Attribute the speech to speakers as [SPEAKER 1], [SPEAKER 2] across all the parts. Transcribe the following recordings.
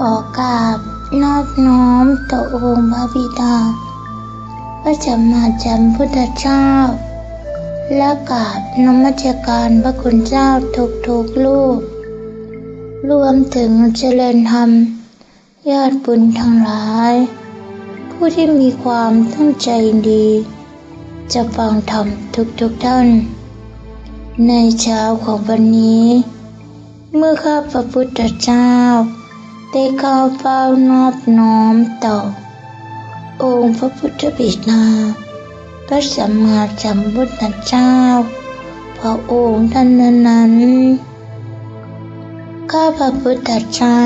[SPEAKER 1] ขอกราบนอบน้อมต่อองค์พระบิดาพระสัมมาสัมพุทธเจ้า และกราบนมัสการพระคุณเจ้าทุกทุกๆรูปรวมถึงเจริญธรรมญาติบุญทั้งหลาย ผู้ที่มีความตั้งใจดี จะฟังธรรมทุกๆท่าน ในเช้าของวันนี้ เมื่อข้าพระพุทธเจ้า ได้เข้าเฝ้านอบน้อมต่อ องค์พระพุทธบิดาพระสัมมาสัมพุทธเจ้า พระองค์ท่านนั้น ข้าพระพุทธเจ้า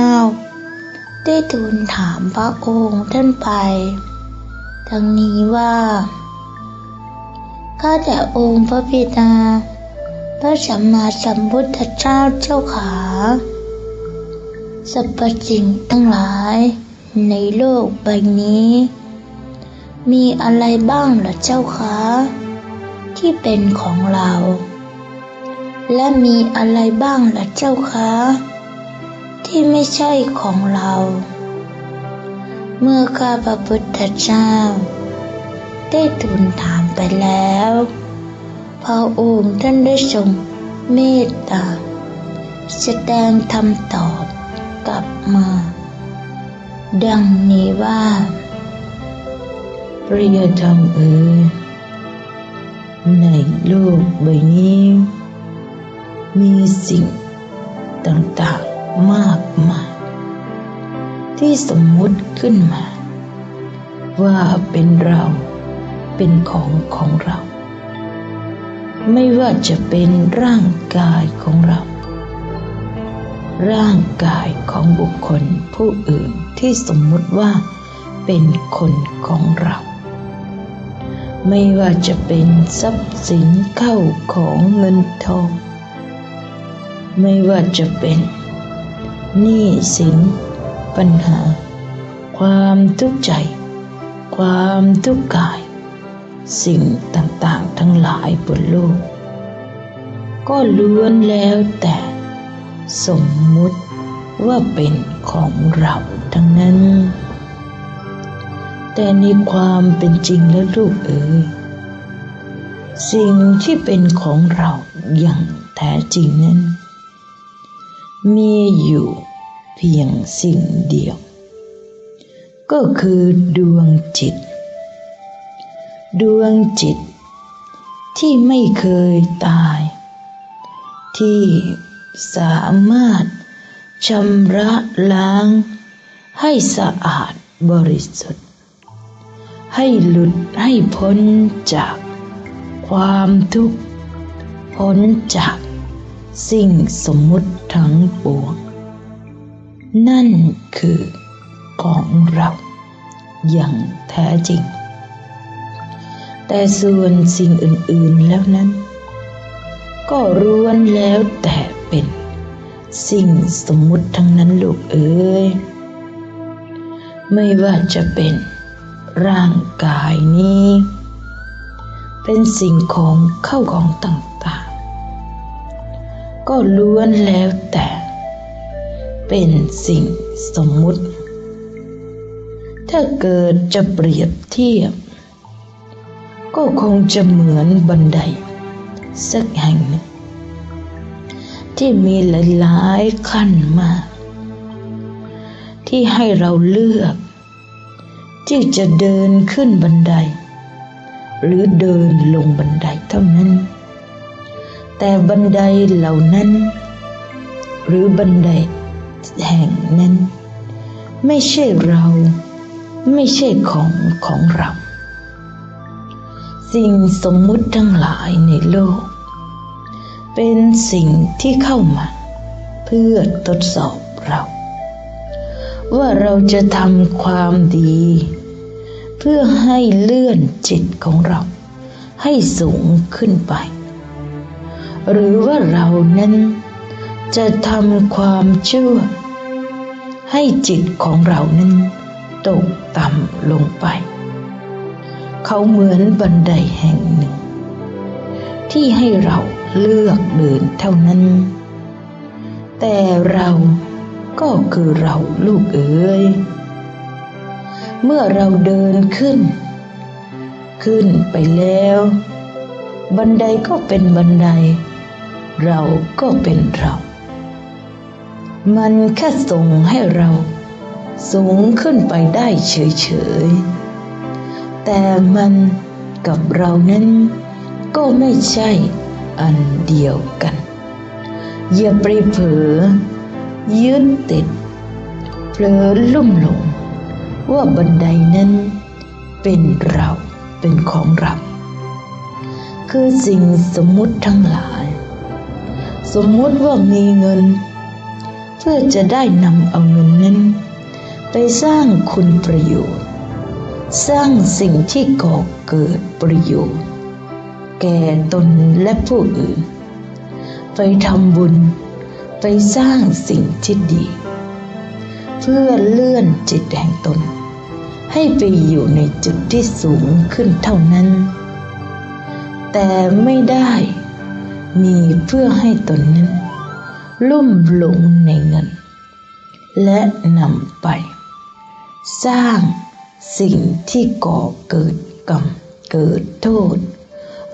[SPEAKER 1] ได้ทูลถามพระองค์ท่านไป ดังนี้ว่า ข้าแต่องค์พระบิดา พระสัมมาสัมพุทธเจ้าเจ้าขา สรรพสิ่งทั้งหลาย ในโลกใบนี้ มีอะไรบ้างล่ะเจ้าคะที่เป็นของเรา และมีอะไรบ้างล่ะเจ้าคะที่ไม่ใช่ของเรา เมื่อข้าพระพุทธเจ้า ได้ทูลถามไปแล้ว พระองค์ท่านได้ทรงเมตตาแสดงคำตอบ กลับมา ดังนี้ว่า
[SPEAKER 2] พระยธรรมเอ๋ยในโลกใบนี้ มีสิ่งต่างๆมากมาย ที่สมมุติขึ้นมา ว่าเป็นเราเป็นของของเรา ไม่ว่าจะเป็นร่างกายของเรา ร่างกายของบุคคลผู้อื่นที่สมมุติว่าเป็นคนของเรา ไม่ว่าจะเป็นทรัพย์สินเข้าของเงินทอง ไม่ว่าจะเป็นหนี้สิน ปัญหา ความทุกข์ใจ ความทุกข์กาย สิ่งต่างๆทั้งหลายบนโลก ก็ล้วนแล้วแต่ สมมุติว่าเป็นของเราทั้งนั้น แต่ในความเป็นจริงแล้วลูกเอ๋ยสิ่งที่เป็นของเราอย่างแท้จริงนั้น มีอยู่เพียงสิ่งเดียว ก็คือดวงจิต ดวงจิตที่ไม่เคยตาย ที่ สามารถชำระล้าง ให้สะอาดบริสุทธิ์ ให้หลุดให้พ้นจากความทุกข์ พ้นจากสิ่งสมมุติทั้งปวง นั่นคือของเรา อย่างแท้จริง แต่ส่วนสิ่งอื่น ๆ แล้วนั้น ก็ร้วนแล้วแต่เป็น สิ่งสมมุติทั้งนั้นลูกเอ๋ยไม่ว่าจะเป็นร่างกายนี้ เป็นสิ่งของเข้าของต่างๆ ก็ล้วนแล้วแต่ เป็นสิ่งสมมุติ ถ้าเกิดจะเปรียบเทียบ ก็คงจะเหมือนบันได สักแห่ง ที่มีหลายๆขั้นมาก ที่ให้เราเลือก ที่จะเดินขึ้นบันได หรือเดินลงบันไดเท่านั้น แต่บันไดเหล่านั้น หรือบันไดแห่งนั้น ไม่ใช่เราไม่ใช่ของของเรา สิ่งสมมุติทั้งหลายในโลก เป็นสิ่งที่เข้ามา เพื่อทดสอบเรา ว่าเราจะทำความดี เพื่อให้เลื่อนจิตของเรา ให้สูงขึ้นไป หรือว่าเรานั้นจะทำความชั่ว ให้จิตของเรานั้นตกต่ำลงไป เขาเหมือนบันไดแห่งหนึ่ง ที่ให้เรา เลือกเดินเท่านั้น แต่เราก็คือเราลูกเอ๋ย เมื่อเราเดินขึ้น ขึ้นไปแล้ว บันไดก็เป็นบันได เราก็เป็นเรา มันแค่ส่งให้เราสูงขึ้นไปได้เฉยๆ แต่มันกับเรานั้นก็ไม่ใช่ อันเดียวกัน อย่าไปเผลอยึดติดเผลอลุ่มหลง ว่าบันไดนั้นเป็นเราเป็นของเรา คือสิ่งสมมุติทั้งหลาย สมมุติว่ามีเงิน เพื่อจะได้นำเอาเงินนั้น ไปสร้างคุณประโยชน์ สร้างสิ่งที่ก่อเกิดประโยชน์ แก่ตนและผู้อื่น ไปทำบุญ ไปสร้างสิ่งที่ดี เพื่อเลื่อนจิตแห่งตน ให้ไปอยู่ในจุดที่สูงขึ้นเท่านั้น แต่ไม่ได้มีเพื่อให้ตนนั้น ลุ่มหลงในเงิน และนำไป สร้างสิ่งที่ก่อเกิดกรรมเกิดโทษ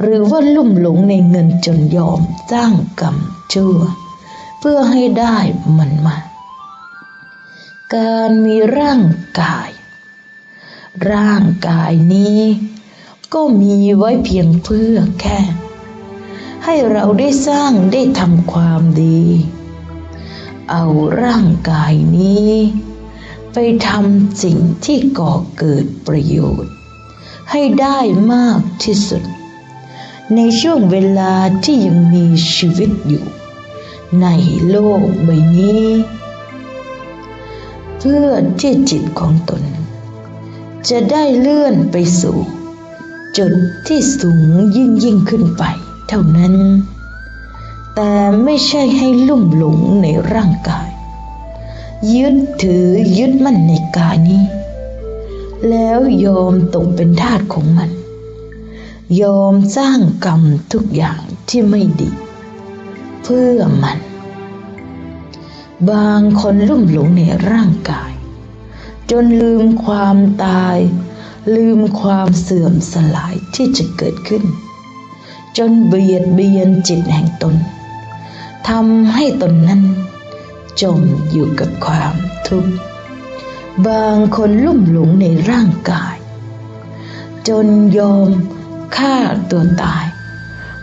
[SPEAKER 2] หรือว่าลุ่มหลงในเงินจนยอมสร้างกรรมชั่ว เพื่อให้ได้มันมา การมีร่างกาย ร่างกายนี้ ก็มีไว้เพียงเพื่อแค่ ให้เราได้สร้างได้ทำความดี เอาร่างกายนี้ ไปทำสิ่งที่ก่อเกิดประโยชน์ ให้ได้มากที่สุด ในช่วงเวลาที่ยังมีชีวิตอยู่ ในโลกใบนี้ เพื่อที่จิตของตน จะได้เลื่อนไปสู่จุดที่สูงยิ่งยิ่งขึ้นไปเท่านั้น แต่ไม่ใช่ให้ลุ่มหลงในร่างกาย ยึดถือยึดมั่นในกายนี้ แล้วยอมตกเป็นทาสของมัน ยอมสร้างกรรมทุกอย่างที่ไม่ดี เพื่อมัน บางคนลุ่มหลงในร่างกาย จนลืมความตาย ลืมความเสื่อมสลายที่จะเกิดขึ้น จนเบียดเบียนจิตแห่งตนทำให้ตนนั้น จมอยู่กับความทุกข์บางคนลุ่มหลงในร่างกาย จนยอม ฆ่าตัวตาย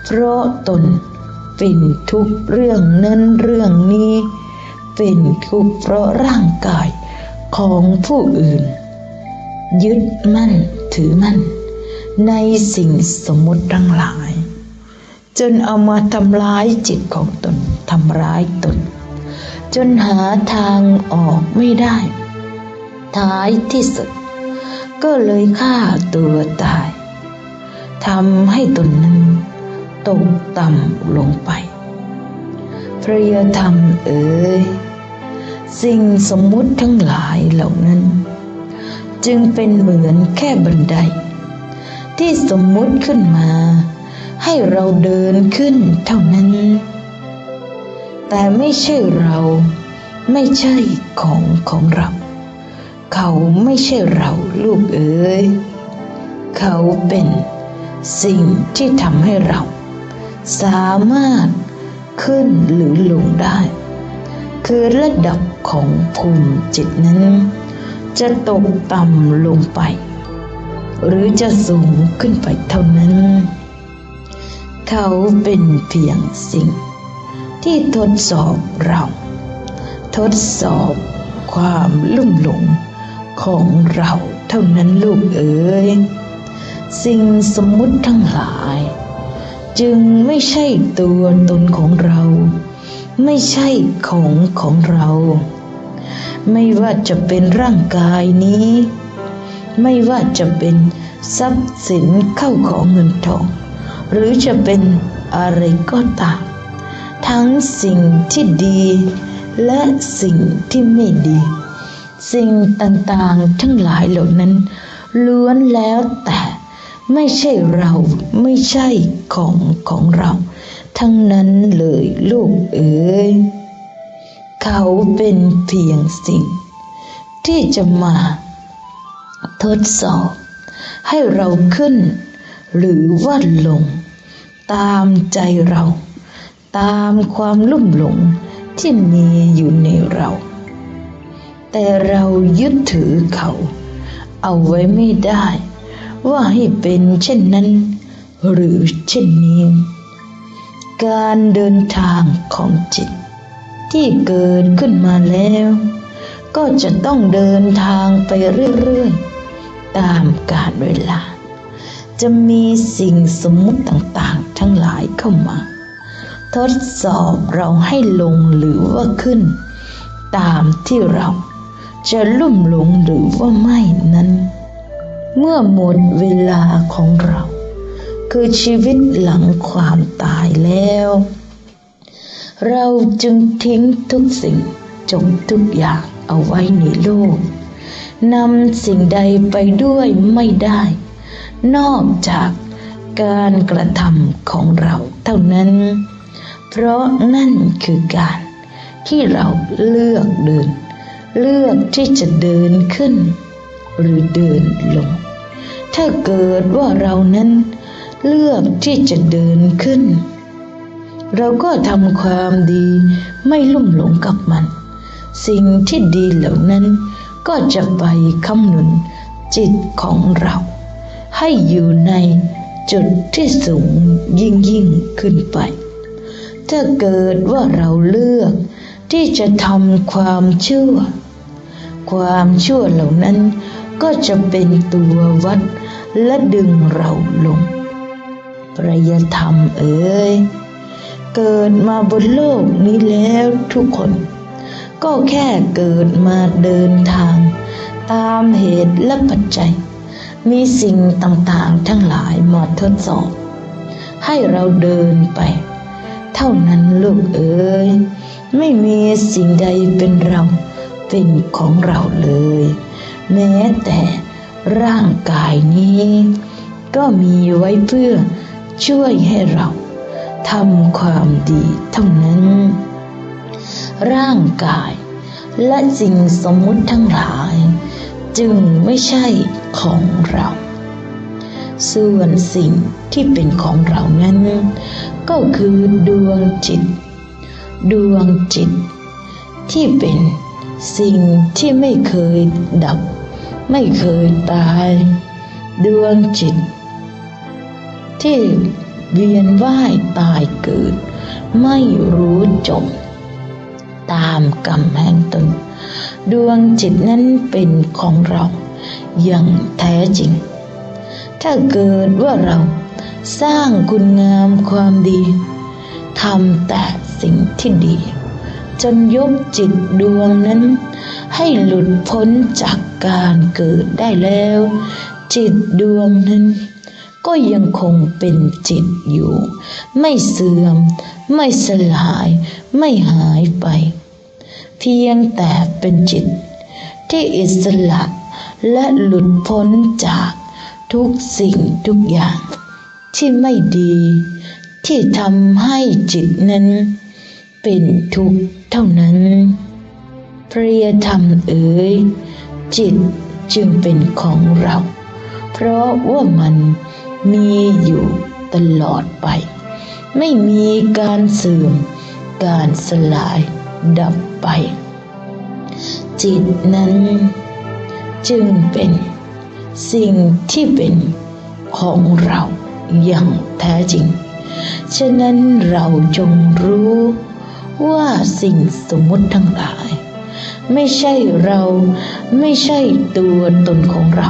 [SPEAKER 2] เพราะตนเป็นทุกเรื่องนั้นเรื่องนี้ เป็นทุกเพราะร่างกายของผู้อื่น ยึดมั่นถือมั่น ในสิ่งสมมติทั้งหลาย จนเอามาทำร้ายจิตของตนทำร้ายตน จนหาทางออกไม่ได้ ท้ายที่สุด ก็เลยฆ่าตัวตาย ทำให้ตนนั้นตกต่ำลงไป พระยธรรมเอ๋ยสิ่งสมมุติทั้งหลายเหล่านั้น จึงเป็นเหมือนแค่บันได ที่สมมุติขึ้นมา ให้เราเดินขึ้นเท่านั้น แต่ไม่ใช่เราไม่ใช่ของของเรา เขาไม่ใช่เราลูกเอ๋ยเขาเป็น สิ่งที่ทำให้เรา สามารถขึ้นหรือลงได้ คือระดับของภูมิจิตนั้น จะตกต่ำลงไป หรือจะสูงขึ้นไปเท่านั้น เขาเป็นเพียงสิ่ง ที่ทดสอบเรา ทดสอบความลุ่มหลงของเราเท่านั้นลูกเอ๋ย สิ่งสมมุติทั้งหลาย จึงไม่ใช่ตัวตนของเรา ไม่ใช่ของของเรา ไม่ว่าจะเป็นร่างกายนี้ ไม่ว่าจะเป็นทรัพย์สินเข้าของเงินทอง หรือจะเป็นอะไรก็ตามทั้งสิ่งที่ดี และสิ่งที่ไม่ดี สิ่งต่างๆทั้งหลายเหล่านั้นล้วนแล้วแต่ ไม่ใช่เราไม่ใช่ของของเรา ทั้งนั้นเลยลูกเอ๋ยเขาเป็นเพียงสิ่ง ที่จะมา ทดสอบ ให้เราขึ้น หรือว่าลง ตามใจเรา ตามความลุ่มหลงที่มีอยู่ในเรา แต่เรายึดถือเขา เอาไว้ไม่ได้ ว่าให้เป็นเช่นนั้น หรือเช่นนี้ การเดินทางของจิต ที่เกิดขึ้นมาแล้ว ก็จะต้องเดินทางไปเรื่อยๆ ตามกาลเวลา จะมีสิ่งสมมุติต่างๆ ทั้งหลายเข้ามา ทดสอบเราให้ลงหรือว่าขึ้น ตามที่เราจะลุ่มหลงหรือว่าไม่นั้น เมื่อหมดเวลาของเรา คือชีวิตหลังความตายแล้ว เราจึงทิ้งทุกสิ่งจงทุกอย่างเอาไว้ในโลกนำสิ่งใดไปด้วยไม่ได้ นอกจากการกระทำของเราเท่านั้น เพราะนั่นคือการที่เราเลือกเดิน เลือกที่จะเดินขึ้น หรือเดินลง ถ้าเกิดว่าเรานั้นเลือกที่จะเดินขึ้น เราก็ทำความดีไม่ลุ่มหลงกับมัน สิ่งที่ดีเหล่านั้นก็จะไปคำนุนจิตของเรา ให้อยู่ในจุดที่สูงยิ่งยิ่งขึ้นไป ถ้าเกิดว่าเราเลือกที่จะทำความชั่ว ความชั่วเหล่านั้น ก็จะเป็นตัววัดและดึงเราลงประยธรรมเอ๋ยเกิดมาบนโลกนี้แล้วทุกคน ก็แค่เกิดมาเดินทาง ตามเหตุและปัจจัย มีสิ่งต่างๆทั้งหลายมาทดสอบ ให้เราเดินไป เท่านั้นลูกเอ๋ยไม่มีสิ่งใดเป็นเราเป็นของเราเลย แม้แต่ร่างกายนี้ ก็มีไว้เพื่อช่วยให้เราทำความดีเท่านั้น ร่างกายและสิ่งสมมุติทั้งหลาย จึงไม่ใช่ของเรา ส่วนสิ่งที่เป็นของเรานั้น ก็คือดวงจิต ดวงจิต ที่เป็นสิ่งที่ไม่เคยดับ ไม่เคยตาย ดวงจิต ที่เวียนว่ายตายเกิด ไม่รู้จบ ตามกรรมแห่งตน ดวงจิตนั้นเป็นของเราอย่างแท้จริง ถ้าเกิดว่าเราสร้างคุณงามความดีทำแต่สิ่งที่ดี จนยกจิตดวงนั้น ให้หลุดพ้นจาก การเกิดได้แล้ว จิตดวงนั้นก็ยังคงเป็นจิตอยู่ ไม่เสื่อม ไม่สลาย ไม่หายไป เพียงแต่เป็นจิต ที่อิสระและหลุดพ้นจากทุกสิ่งทุกอย่าง ที่ไม่ดี ที่ทำให้จิตนั้น เป็นทุกข์เท่านั้น เพระยธรรมเอ๋ย จิตจึงเป็นของเรา เพราะว่ามันมีอยู่ตลอดไป ไม่มีการเสื่อม การสลายดับไป จิตนั้นจึงเป็นสิ่งที่เป็นของเราอย่างแท้จริง ฉะนั้นเราจงรู้ว่าสิ่งสมมติทั้งหลาย ไม่ใช่เราไม่ใช่ตัวตนของเรา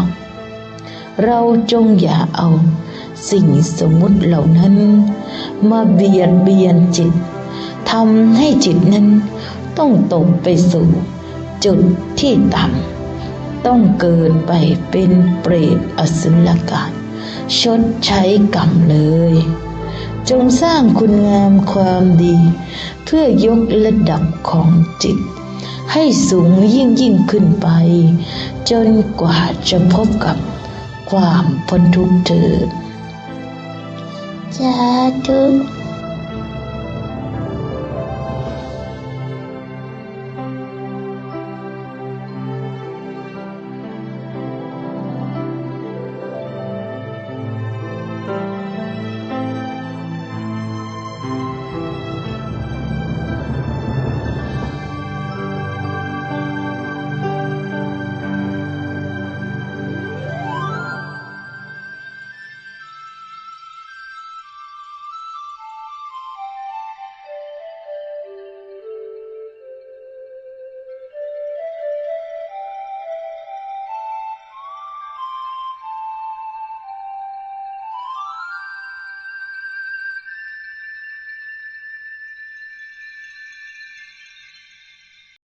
[SPEAKER 2] เราจงอย่าเอา สิ่งสมมุติเหล่านั้น มาเบียดเบียนจิตทำให้จิตนั้นต้องตกไปสู่จุดที่ต่ำต้องเกิดไปเป็นเปรตอสุรกายชดใช้กรรมเลย จงสร้างคุณงามความดี เพื่อยกระดับของจิต ให้สูงยิ่งยิ่งขึ้นไป จนกว่าจะพบกับความพ้นทุกข์เถิด
[SPEAKER 1] สาธุ